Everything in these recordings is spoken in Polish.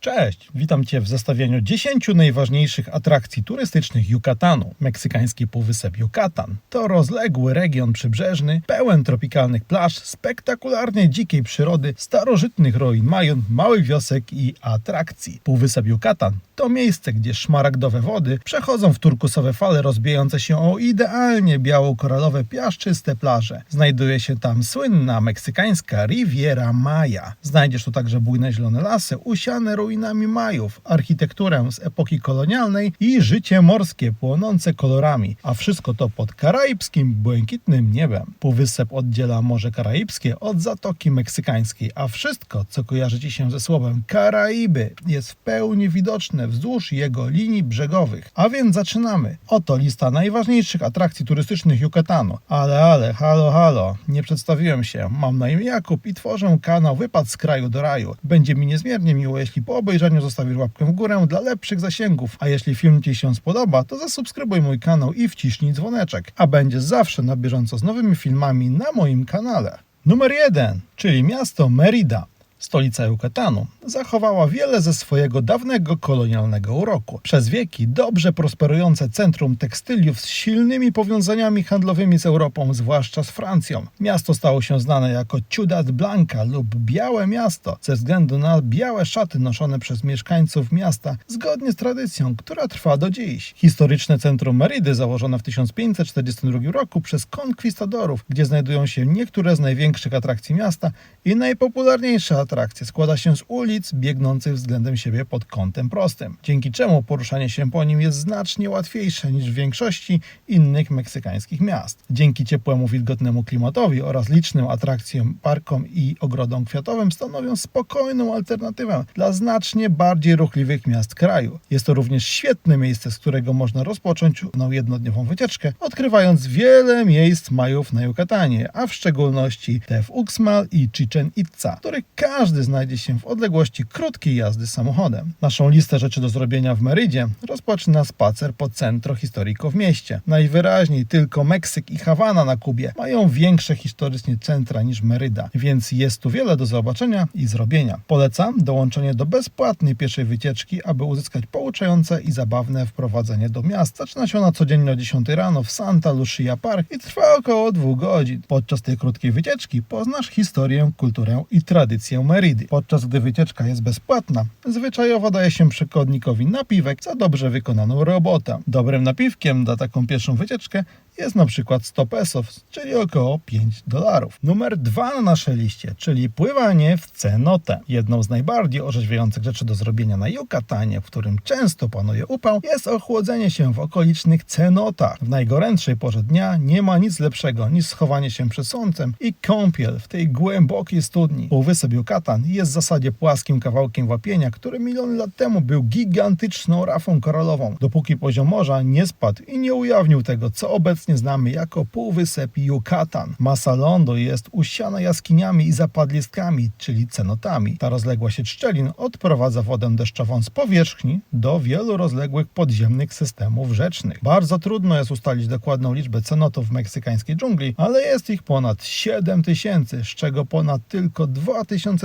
Cześć, witam Cię w zestawieniu 10 najważniejszych atrakcji turystycznych Yucatanu. Meksykański półwysep Yucatan to rozległy region przybrzeżny, pełen tropikalnych plaż, spektakularnie dzikiej przyrody, starożytnych ruin małych wiosek i atrakcji. Półwysep Yucatan to miejsce, gdzie szmaragdowe wody przechodzą w turkusowe fale rozbijające się o idealnie biało-koralowe piaszczyste plaże. Znajduje się tam słynna meksykańska Riviera Maya. Znajdziesz tu także bujne zielone lasy, usiane ruinami Majów, architekturę z epoki kolonialnej i życie morskie płonące kolorami, a wszystko to pod karaibskim, błękitnym niebem. Półwysep oddziela Morze Karaibskie od Zatoki Meksykańskiej, a wszystko, co kojarzy Ci się ze słowem Karaiby, jest w pełni widoczne wzdłuż jego linii brzegowych. A więc zaczynamy. Oto lista najważniejszych atrakcji turystycznych Yucatanu. Ale, ale, halo, halo, nie przedstawiłem się. Mam na imię Jakub i tworzę kanał Wypad z kraju do raju. Będzie mi niezmiernie miło, jeśli po obejrzeniu zostawisz łapkę w górę dla lepszych zasięgów. A jeśli film Ci się spodoba, to zasubskrybuj mój kanał i wciśnij dzwoneczek, a będziesz zawsze na bieżąco z nowymi filmami na moim kanale. Numer 1, czyli miasto Merida. Stolica Yucatanu zachowała wiele ze swojego dawnego kolonialnego uroku. Przez wieki dobrze prosperujące centrum tekstyliów z silnymi powiązaniami handlowymi z Europą, zwłaszcza z Francją. Miasto stało się znane jako Ciudad Blanca lub Białe Miasto ze względu na białe szaty noszone przez mieszkańców miasta zgodnie z tradycją, która trwa do dziś. Historyczne centrum Meridy założone w 1542 roku przez konkwistadorów, gdzie znajdują się niektóre z największych atrakcji miasta i najpopularniejsze atrakcje składa się z ulic biegnących względem siebie pod kątem prostym, dzięki czemu poruszanie się po nim jest znacznie łatwiejsze niż w większości innych meksykańskich miast. Dzięki ciepłemu, wilgotnemu klimatowi oraz licznym atrakcjom, parkom i ogrodom kwiatowym stanowią spokojną alternatywę dla znacznie bardziej ruchliwych miast kraju. Jest to również świetne miejsce, z którego można rozpocząć jednodniową wycieczkę, odkrywając wiele miejsc Majów na Yucatanie, a w szczególności te w Uxmal i Chichen Itza, których każdy znajdzie się w odległości krótkiej jazdy samochodem. Naszą listę rzeczy do zrobienia w Merydzie rozpoczyna spacer po centro historico w mieście. Najwyraźniej tylko Meksyk i Hawana na Kubie mają większe historycznie centra niż Meryda, więc jest tu wiele do zobaczenia i zrobienia. Polecam dołączenie do bezpłatnej pierwszej wycieczki, aby uzyskać pouczające i zabawne wprowadzenie do miasta. Zaczyna się ona codziennie o 10 rano w Santa Lucia Park i trwa około dwóch godzin. Podczas tej krótkiej wycieczki poznasz historię, kulturę i tradycję Meridy. Podczas gdy wycieczka jest bezpłatna, zwyczajowo daje się przekładnikowi napiwek za dobrze wykonaną robotę. Dobrym napiwkiem na taką pierwszą wycieczkę jest na przykład 100 pesos, czyli około 5 dolarów. Numer dwa na naszej liście, czyli pływanie w cenotę. Jedną z najbardziej orzeźwiających rzeczy do zrobienia na Yucatanie, w którym często panuje upał, jest ochłodzenie się w okolicznych cenotach. W najgorętszej porze dnia nie ma nic lepszego niż schowanie się przed słońcem i kąpiel w tej głębokiej studni. Półwysep Yucatan jest w zasadzie płaskim kawałkiem wapienia, który miliony lat temu był gigantyczną rafą koralową, dopóki poziom morza nie spadł i nie ujawnił tego, co obecnie znamy jako półwysep Yucatan. Masa lądu jest usiana jaskiniami i zapadlistkami, czyli cenotami. Ta rozległa sieć szczelin odprowadza wodę deszczową z powierzchni do wielu rozległych podziemnych systemów rzecznych. Bardzo trudno jest ustalić dokładną liczbę cenotów w meksykańskiej dżungli, ale jest ich ponad 7 tysięcy, z czego ponad tylko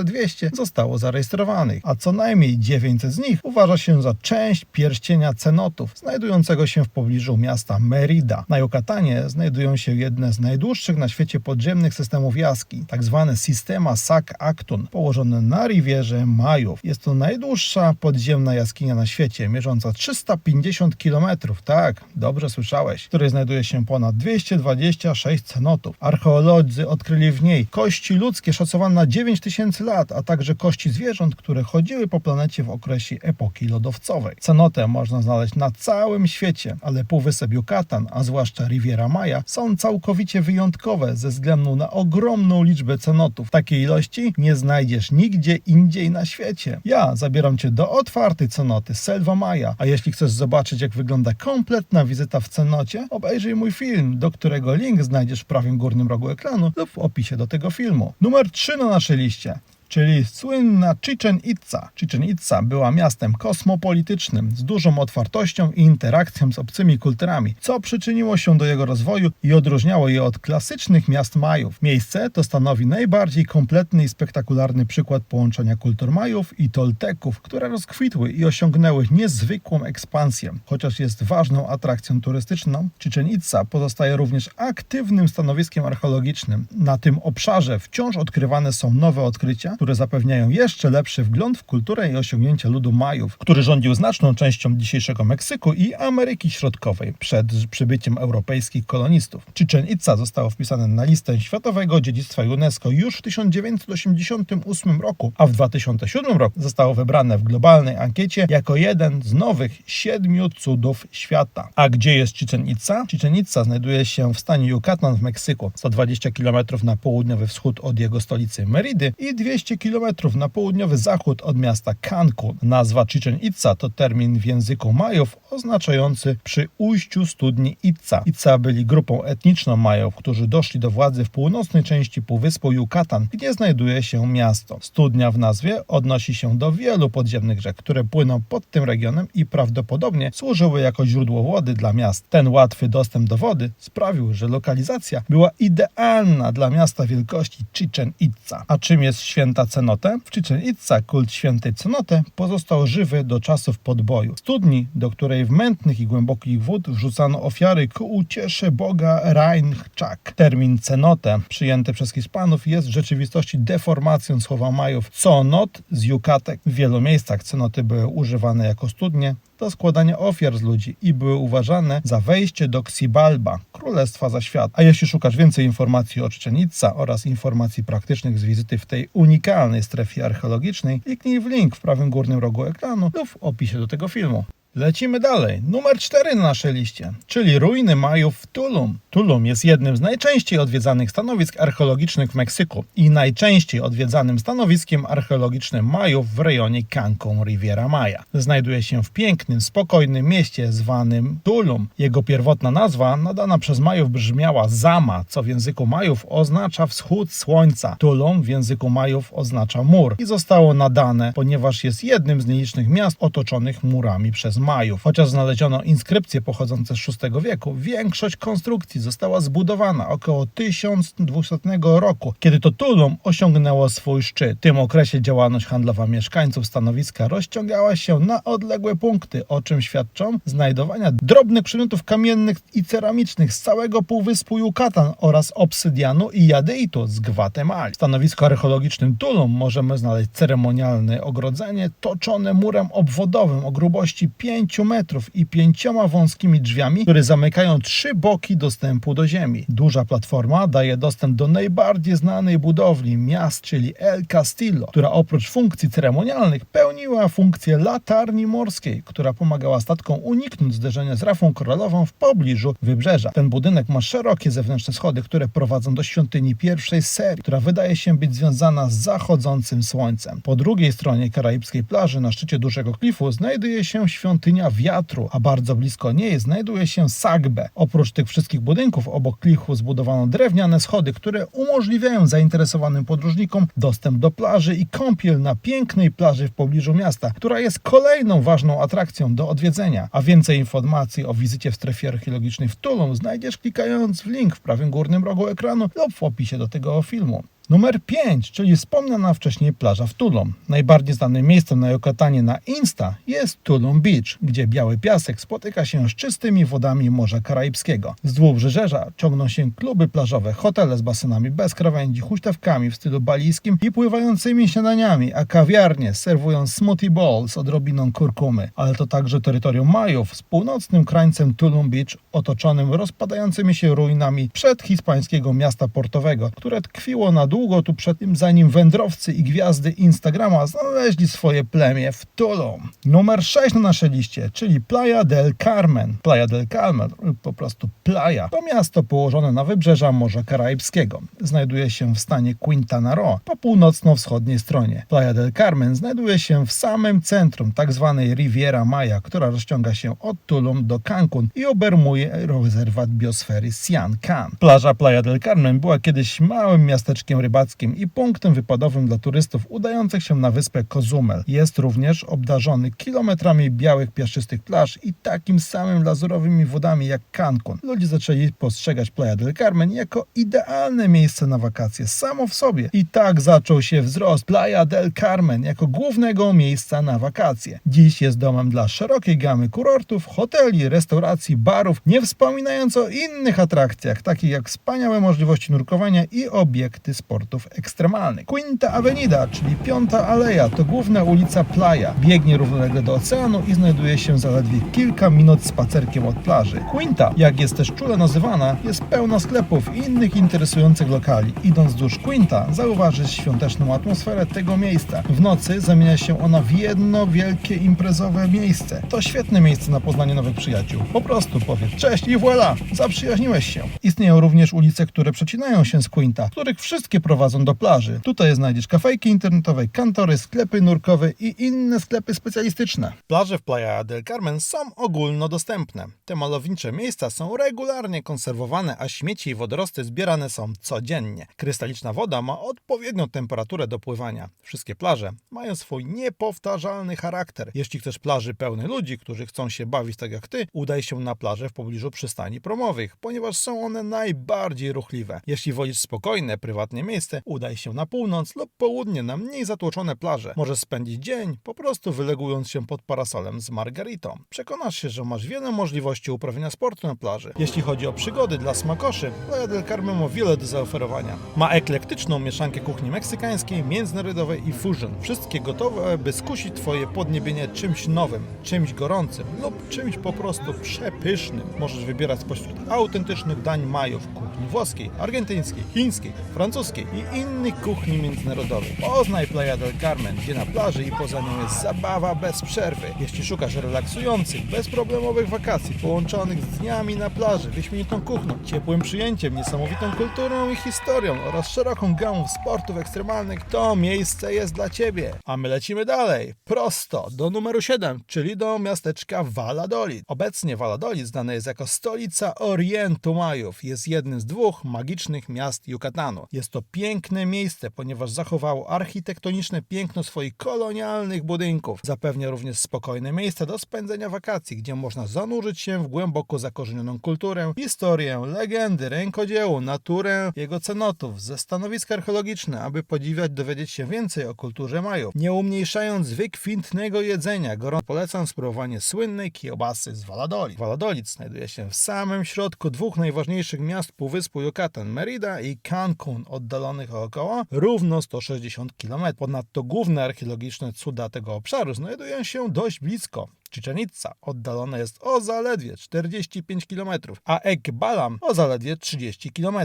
2200 zostało zarejestrowanych, a co najmniej 900 z nich uważa się za część pierścienia cenotów, znajdującego się w pobliżu miasta Merida. Na Yucatanie znajdują się jedne z najdłuższych na świecie podziemnych systemów jaskiń, tak zwane Sistema Sac Actun, położone na Rivierze Majów. Jest to najdłuższa podziemna jaskinia na świecie, mierząca 350 km, tak, dobrze słyszałeś, w której znajduje się ponad 226 cenotów. Archeolodzy odkryli w niej kości ludzkie szacowane na 9000 lat, a także kości zwierząt, które chodziły po planecie w okresie epoki lodowcowej. Cenotę można znaleźć na całym świecie, ale półwysep Yucatan, a zwłaszcza Riviera Maya, są całkowicie wyjątkowe ze względu na ogromną liczbę cenotów. Takiej ilości nie znajdziesz nigdzie indziej na świecie. Ja zabieram Cię do otwartej cenoty Selva Maya, a jeśli chcesz zobaczyć jak wygląda kompletna wizyta w cenocie, obejrzyj mój film, do którego link znajdziesz w prawym górnym rogu ekranu lub w opisie do tego filmu. Numer 3 na naszej liście. Czyli słynna Chichen Itza. Chichen Itza była miastem kosmopolitycznym z dużą otwartością i interakcją z obcymi kulturami, co przyczyniło się do jego rozwoju i odróżniało je od klasycznych miast Majów. Miejsce to stanowi najbardziej kompletny i spektakularny przykład połączenia kultur Majów i Tolteków, które rozkwitły i osiągnęły niezwykłą ekspansję. Chociaż jest ważną atrakcją turystyczną, Chichen Itza pozostaje również aktywnym stanowiskiem archeologicznym. Na tym obszarze wciąż odkrywane są nowe odkrycia, które zapewniają jeszcze lepszy wgląd w kulturę i osiągnięcia ludu Majów, który rządził znaczną częścią dzisiejszego Meksyku i Ameryki Środkowej przed przybyciem europejskich kolonistów. Chichen Itza zostało wpisane na listę Światowego Dziedzictwa UNESCO już w 1988 roku, a w 2007 roku zostało wybrane w globalnej ankiecie jako jeden z nowych siedmiu cudów świata. A gdzie jest Chichen Itza? Chichen Itza znajduje się w stanie Yucatan w Meksyku, 120 km na południowy wschód od jego stolicy Meridy i 200 km na południowy zachód od miasta Cancun. Nazwa Chichen Itza to termin w języku Majów oznaczający przy ujściu studni Itza. Itza byli grupą etniczną Majów, którzy doszli do władzy w północnej części półwyspu Yucatan, gdzie znajduje się miasto. Studnia w nazwie odnosi się do wielu podziemnych rzek, które płyną pod tym regionem i prawdopodobnie służyły jako źródło wody dla miast. Ten łatwy dostęp do wody sprawił, że lokalizacja była idealna dla miasta wielkości Chichen Itza. A czym jest święta Cenote? W Chichen kult świętej Cenote pozostał żywy do czasów podboju. Studni, do której w mętnych i głębokich wód wrzucano ofiary ku uciesze boga Reinchak. Termin Cenote, przyjęty przez Hiszpanów, jest w rzeczywistości deformacją słowa Majów Conot z Yucatek. W wielu miejscach cenoty były używane jako studnie do składania ofiar z ludzi i były uważane za wejście do Xibalba, Królestwa za świat. A jeśli szukasz więcej informacji o Chichen Itza oraz informacji praktycznych z wizyty w tej unikalnej strefie archeologicznej, kliknij w link w prawym górnym rogu ekranu lub w opisie do tego filmu. Lecimy dalej. Numer 4 na naszej liście, czyli ruiny Majów w Tulum. Tulum jest jednym z najczęściej odwiedzanych stanowisk archeologicznych w Meksyku i najczęściej odwiedzanym stanowiskiem archeologicznym Majów w rejonie Cancun Riviera Maya. Znajduje się w pięknym, spokojnym mieście zwanym Tulum. Jego pierwotna nazwa nadana przez Majów brzmiała Zama, co w języku Majów oznacza wschód słońca. Tulum w języku Majów oznacza mur i zostało nadane, ponieważ jest jednym z nielicznych miast otoczonych murami przez Majów. Chociaż znaleziono inskrypcje pochodzące z VI wieku, większość konstrukcji została zbudowana około 1200 roku, kiedy to Tulum osiągnęło swój szczyt. W tym okresie działalność handlowa mieszkańców stanowiska rozciągała się na odległe punkty, o czym świadczą znajdowania drobnych przedmiotów kamiennych i ceramicznych z całego półwyspu Yucatan oraz obsydianu i jadeitu z Gwatemali. W stanowisku archeologicznym Tulum możemy znaleźć ceremonialne ogrodzenie toczone murem obwodowym o grubości 5 metrów i pięcioma wąskimi drzwiami, które zamykają trzy boki dostępu do ziemi. Duża platforma daje dostęp do najbardziej znanej budowli miast, czyli El Castillo, która oprócz funkcji ceremonialnych pełniła funkcję latarni morskiej, która pomagała statkom uniknąć zderzenia z rafą koralową w pobliżu wybrzeża. Ten budynek ma szerokie zewnętrzne schody, które prowadzą do świątyni pierwszej serii, która wydaje się być związana z zachodzącym słońcem. Po drugiej stronie karaibskiej plaży, na szczycie dużego klifu, znajduje się świątynia wiatru, a bardzo blisko niej znajduje się Sagbe. Oprócz tych wszystkich budynków obok klifu zbudowano drewniane schody, które umożliwiają zainteresowanym podróżnikom dostęp do plaży i kąpiel na pięknej plaży w pobliżu miasta, która jest kolejną ważną atrakcją do odwiedzenia. A więcej informacji o wizycie w strefie archeologicznej w Tulum znajdziesz klikając w link w prawym górnym rogu ekranu lub w opisie do tego filmu. Numer 5, czyli wspomniana wcześniej plaża w Tulum. Najbardziej znanym miejscem na Yucatanie na Insta jest Tulum Beach, gdzie biały piasek spotyka się z czystymi wodami Morza Karaibskiego. Wzdłuż wybrzeża ciągną się kluby plażowe, hotele z basenami bez krawędzi, huśtawkami w stylu balijskim i pływającymi śniadaniami, a kawiarnie serwują smoothie bowl z odrobiną kurkumy. Ale to także terytorium Majów z północnym krańcem Tulum Beach otoczonym rozpadającymi się ruinami przedhiszpańskiego miasta portowego, które tkwiło na długo tu przed tym, zanim wędrowcy i gwiazdy Instagrama znaleźli swoje plemię w Tulum. Numer 6 na naszej liście, czyli Playa del Carmen. Playa del Carmen, po prostu Playa, to miasto położone na wybrzeża Morza Karaibskiego. Znajduje się w stanie Quintana Roo, po północno-wschodniej stronie. Playa del Carmen znajduje się w samym centrum tzw. Riviera Maya, która rozciąga się od Tulum do Cancun i obermuje rezerwat biosfery Sian Can. Plaża Playa del Carmen była kiedyś małym miasteczkiem rybackim i punktem wypadowym dla turystów udających się na wyspę Cozumel. Jest również obdarzony kilometrami białych piaszczystych plaż i takim samym lazurowymi wodami jak Cancun. Ludzie zaczęli postrzegać Playa del Carmen jako idealne miejsce na wakacje samo w sobie. I tak zaczął się wzrost Playa del Carmen jako głównego miejsca na wakacje. Dziś jest domem dla szerokiej gamy kurortów, hoteli, restauracji, barów, nie wspominając o innych atrakcjach, takich jak wspaniałe możliwości nurkowania i obiekty sportów ekstremalnych. Quinta Avenida, czyli Piąta Aleja, to główna ulica Playa. Biegnie równolegle do oceanu i znajduje się zaledwie kilka minut spacerkiem od plaży. Quinta, jak jest też czule nazywana, jest pełna sklepów i innych interesujących lokali. Idąc wzdłuż Quinta, zauważysz świąteczną atmosferę tego miejsca. W nocy zamienia się ona w jedno wielkie imprezowe miejsce. To świetne miejsce na poznanie nowych przyjaciół. Po prostu powiedz cześć i voilà, zaprzyjaźniłeś się. Istnieją również ulice, które przecinają się z Quinta, których wszystkie prowadzą do plaży. Tutaj znajdziesz kafejki internetowe, kantory, sklepy nurkowe i inne sklepy specjalistyczne. Plaże w Playa del Carmen są ogólnodostępne. Te malownicze miejsca są regularnie konserwowane, a śmieci i wodorosty zbierane są codziennie. Krystaliczna woda ma odpowiednią temperaturę do pływania. Wszystkie plaże mają swój niepowtarzalny charakter. Jeśli chcesz plaży pełnej ludzi, którzy chcą się bawić tak jak ty, udaj się na plażę w pobliżu przystani promowych, ponieważ są one najbardziej ruchliwe. Jeśli wolisz spokojne, prywatne miejsce, udaj się na północ lub południe na mniej zatłoczone plaże. Możesz spędzić dzień po prostu wylegując się pod parasolem z margaritą. Przekonasz się, że masz wiele możliwości uprawiania sportu na plaży. Jeśli chodzi o przygody dla smakoszy, Playa del Carmen ma wiele do zaoferowania. Ma eklektyczną mieszankę kuchni meksykańskiej, międzynarodowej i fusion. Wszystkie gotowe, by skusić Twoje podniebienie czymś nowym, czymś gorącym lub czymś po prostu przepysznym. Możesz wybierać spośród autentycznych dań Majów, kuchni włoskiej, argentyńskiej, chińskiej, francuskiej i innych kuchni międzynarodowych. Poznaj Playa del Carmen, gdzie na plaży i poza nią jest zabawa bez przerwy. Jeśli szukasz relaksujących, bezproblemowych wakacji połączonych z dniami na plaży, wyśmienitą kuchnią, ciepłym przyjęciem, niesamowitą kulturą i historią oraz szeroką gamą sportów ekstremalnych, to miejsce jest dla Ciebie. A my lecimy dalej, prosto do numeru 7, czyli do miasteczka Valladolid. Obecnie Valladolid znane jest jako stolica Orientu Majów. Jest jednym z dwóch magicznych miast Yucatanu. Jest to piękne miejsce, ponieważ zachowało architektoniczne piękno swoich kolonialnych budynków. Zapewnia również spokojne miejsce do spędzenia wakacji, gdzie można zanurzyć się w głęboko zakorzenioną kulturę, historię, legendy, rękodzieło, naturę, jego cenotów, ze stanowiska archeologiczne, aby podziwiać, dowiedzieć się więcej o kulturze Majów. Nie umniejszając wykwintnego jedzenia, gorąco polecam spróbowanie słynnej kiełbasy z Valladolid. Valladolid znajduje się w samym środku dwóch najważniejszych miast Półwyspu Yucatan, Merida i Cancun, oddalonych o około równo 160 km. Ponadto główne archeologiczne cuda tego obszaru znajdują się dość blisko. Chichen Itza oddalona jest o zaledwie 45 km, a Ekbalam o zaledwie 30 km.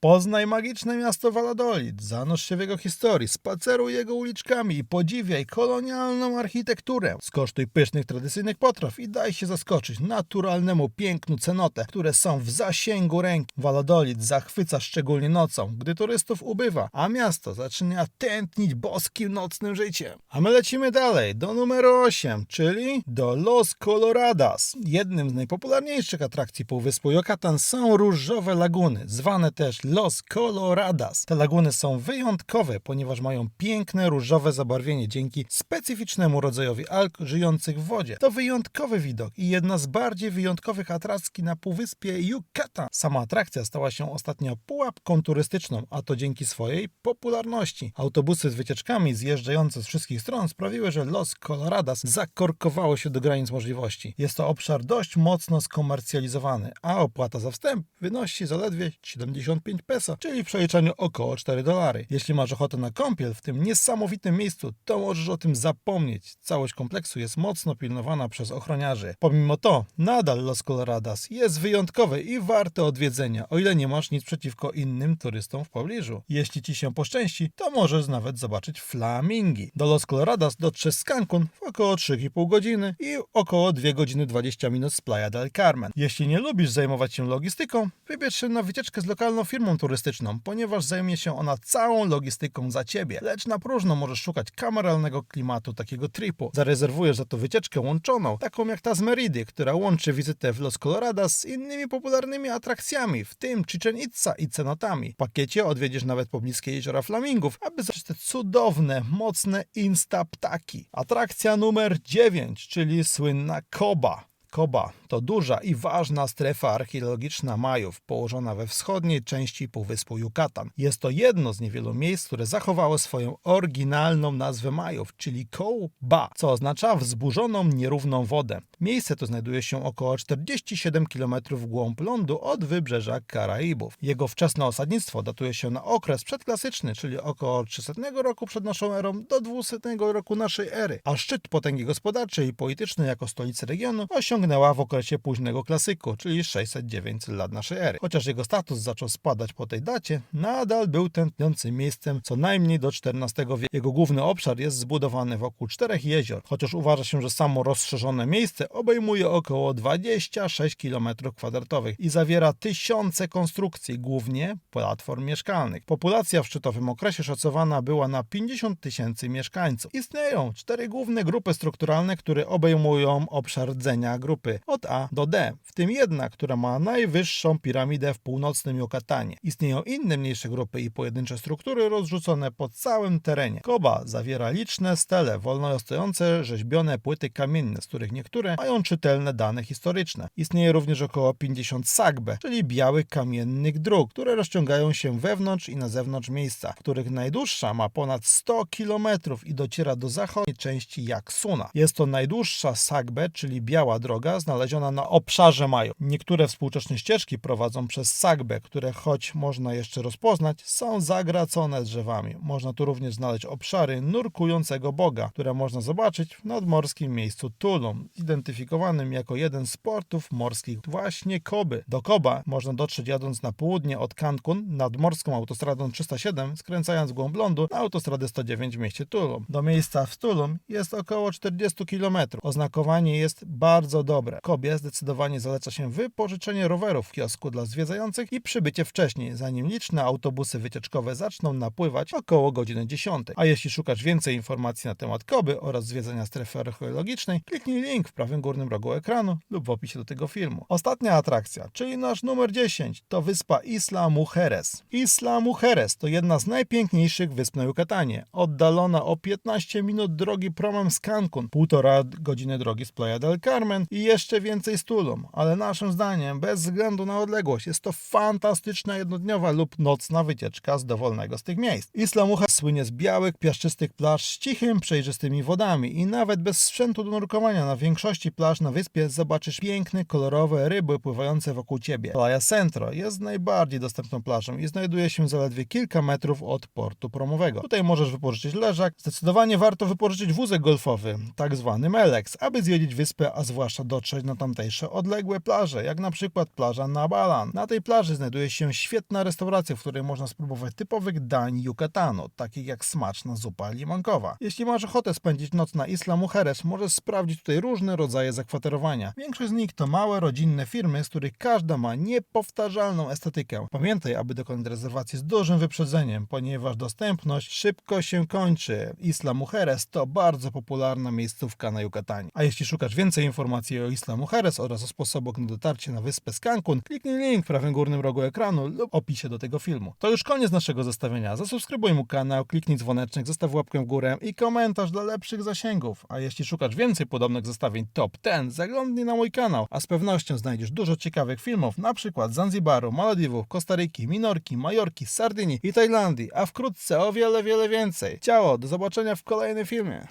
Poznaj magiczne miasto Valladolid, zanurz się w jego historii, spaceruj jego uliczkami i podziwiaj kolonialną architekturę. Skosztuj pysznych tradycyjnych potraw i daj się zaskoczyć naturalnemu pięknu cenote, które są w zasięgu ręki. Valladolid zachwyca szczególnie nocą, gdy turystów ubywa, a miasto zaczyna tętnić boskim nocnym życiem. A my lecimy dalej, do numeru 8, czyli do Los Coloradas. Jednym z najpopularniejszych atrakcji Półwyspu Yucatan są różowe laguny, zwane też Los Coloradas. Te laguny są wyjątkowe, ponieważ mają piękne różowe zabarwienie dzięki specyficznemu rodzajowi alg żyjących w wodzie. To wyjątkowy widok i jedna z bardziej wyjątkowych atrakcji na Półwyspie Yucatan. Sama atrakcja stała się ostatnio pułapką turystyczną, a to dzięki swojej popularności. Autobusy z wycieczkami zjeżdżające z wszystkich stron sprawiły, że Los Coloradas zakorkowało się do granic możliwości. Jest to obszar dość mocno skomercjalizowany, a opłata za wstęp wynosi zaledwie 75 peso, czyli w przeliczeniu około 4 dolary. Jeśli masz ochotę na kąpiel w tym niesamowitym miejscu, to możesz o tym zapomnieć. Całość kompleksu jest mocno pilnowana przez ochroniarzy. Pomimo to, nadal Los Coloradas jest wyjątkowy i warte odwiedzenia, o ile nie masz nic przeciwko innym turystom w pobliżu. Jeśli ci się poszczęści, to możesz nawet zobaczyć flamingi. Do Los Coloradas dotrzesz z Cancun w około 3,5 godziny i około 2 godziny 20 minut z Playa del Carmen. Jeśli nie lubisz zajmować się logistyką, wybierz się na wycieczkę z lokalną firmą turystyczną, ponieważ zajmie się ona całą logistyką za ciebie. Lecz na próżno możesz szukać kameralnego klimatu takiego tripu. Zarezerwujesz za to wycieczkę łączoną, taką jak ta z Meridy, która łączy wizytę w Los Coloradas z innymi popularnymi atrakcjami, w tym Chichen Itza i cenotami. W pakiecie odwiedzisz nawet pobliskie jeziora Flamingów, aby zobaczyć te cudowne, mocne insta ptaki. Atrakcja numer 9, czyli słynna Koba. Koba to duża i ważna strefa archeologiczna Majów, położona we wschodniej części Półwyspu Yucatan. Jest to jedno z niewielu miejsc, które zachowało swoją oryginalną nazwę Majów, czyli Koba, co oznacza wzburzoną, nierówną wodę. Miejsce to znajduje się około 47 km w głąb lądu od wybrzeża Karaibów. Jego wczesne osadnictwo datuje się na okres przedklasyczny, czyli około 300 roku przed naszą erą do 200 roku naszej ery, a szczyt potęgi gospodarczej i politycznej jako stolicy regionu osiągnęła w okresie późnego klasyku, czyli 600-900 lat naszej ery. Chociaż jego status zaczął spadać po tej dacie, nadal był tętniącym miejscem co najmniej do XIV wieku. Jego główny obszar jest zbudowany wokół czterech jezior, chociaż uważa się, że samo rozszerzone miejsce obejmuje około 26 km2 i zawiera tysiące konstrukcji, głównie platform mieszkalnych. Populacja w szczytowym okresie szacowana była na 50 tysięcy mieszkańców. Istnieją cztery główne grupy strukturalne, które obejmują obszar rdzenia grupy od A do D, w tym jedna, która ma najwyższą piramidę w północnym Yucatanie. Istnieją inne mniejsze grupy i pojedyncze struktury rozrzucone po całym terenie. Koba zawiera liczne stele, wolno stojące rzeźbione płyty kamienne, z których niektóre mają czytelne dane historyczne. Istnieje również około 50 sagbe, czyli białych kamiennych dróg, które rozciągają się wewnątrz i na zewnątrz miejsca, których najdłuższa ma ponad 100 km i dociera do zachodniej części Jaksuna. Jest to najdłuższa sagbe, czyli biała droga znaleziona na obszarze Maju. Niektóre współczesne ścieżki prowadzą przez sagbę, które choć można jeszcze rozpoznać, są zagracone drzewami. Można tu również znaleźć obszary nurkującego boga, które można zobaczyć w nadmorskim miejscu Tulum, identyfikowanym jako jeden z portów morskich właśnie Koby. Do Koba można dotrzeć jadąc na południe od Cancun nadmorską autostradą 307, skręcając w głąb lądu na autostradę 109 w mieście Tulum. Do miejsca w Tulum jest około 40 km. Oznakowanie jest bardzo dobre. Kobie zdecydowanie zaleca się wypożyczenie rowerów w kiosku dla zwiedzających i przybycie wcześniej, zanim liczne autobusy wycieczkowe zaczną napływać około godziny 10. A jeśli szukasz więcej informacji na temat Koby oraz zwiedzania strefy archeologicznej, kliknij link w prawym górnym rogu ekranu lub w opisie do tego filmu. Ostatnia atrakcja, czyli nasz numer 10, to wyspa Isla Mujeres. Isla Mujeres to jedna z najpiękniejszych wysp na Yucatanie, oddalona o 15 minut drogi promem z Cancun, półtora godziny drogi z Playa del Carmen i jeszcze więcej z Tulum, ale naszym zdaniem, bez względu na odległość, jest to fantastyczna jednodniowa lub nocna wycieczka z dowolnego z tych miejsc. Isla Mujeres słynie z białych, piaszczystych plaż z cichym, przejrzystymi wodami i nawet bez sprzętu do nurkowania na większości plaż na wyspie zobaczysz piękne, kolorowe ryby pływające wokół ciebie. Playa Centro jest najbardziej dostępną plażą i znajduje się zaledwie kilka metrów od portu promowego. Tutaj możesz wypożyczyć leżak. Zdecydowanie warto wypożyczyć wózek golfowy, tak zwany Melex, aby zwiedzić wyspę, a zwłaszcza dotrzeć na tamtejsze odległe plaże, jak na przykład plaża Nabalan. Na tej plaży znajduje się świetna restauracja, w której można spróbować typowych dań Yucatanu, takich jak smaczna zupa limonkowa. Jeśli masz ochotę spędzić noc na Isla Mujeres, możesz sprawdzić tutaj różne rodzaje zakwaterowania. Większość z nich to małe, rodzinne firmy, z których każda ma niepowtarzalną estetykę. Pamiętaj, aby dokonać rezerwacji z dużym wyprzedzeniem, ponieważ dostępność szybko się kończy. Isla Mujeres to bardzo popularna miejscówka na Yucatanie. A jeśli szukasz więcej informacji o Isla Mujeres oraz o sposobach na dotarcie na wyspę z Cancun, kliknij link w prawym górnym rogu ekranu lub opisie do tego filmu. To już koniec naszego zestawienia. Zasubskrybuj mu kanał, kliknij dzwoneczek, zostaw łapkę w górę i komentarz dla lepszych zasięgów. A jeśli szukasz więcej podobnych zestawień top 10, zaglądnij na mój kanał, a z pewnością znajdziesz dużo ciekawych filmów, z Zanzibaru, Malediwów, Kostaryki, Minorki, Majorki, Sardynii i Tajlandii, a wkrótce o wiele, wiele więcej. Ciało, do zobaczenia w kolejnym filmie.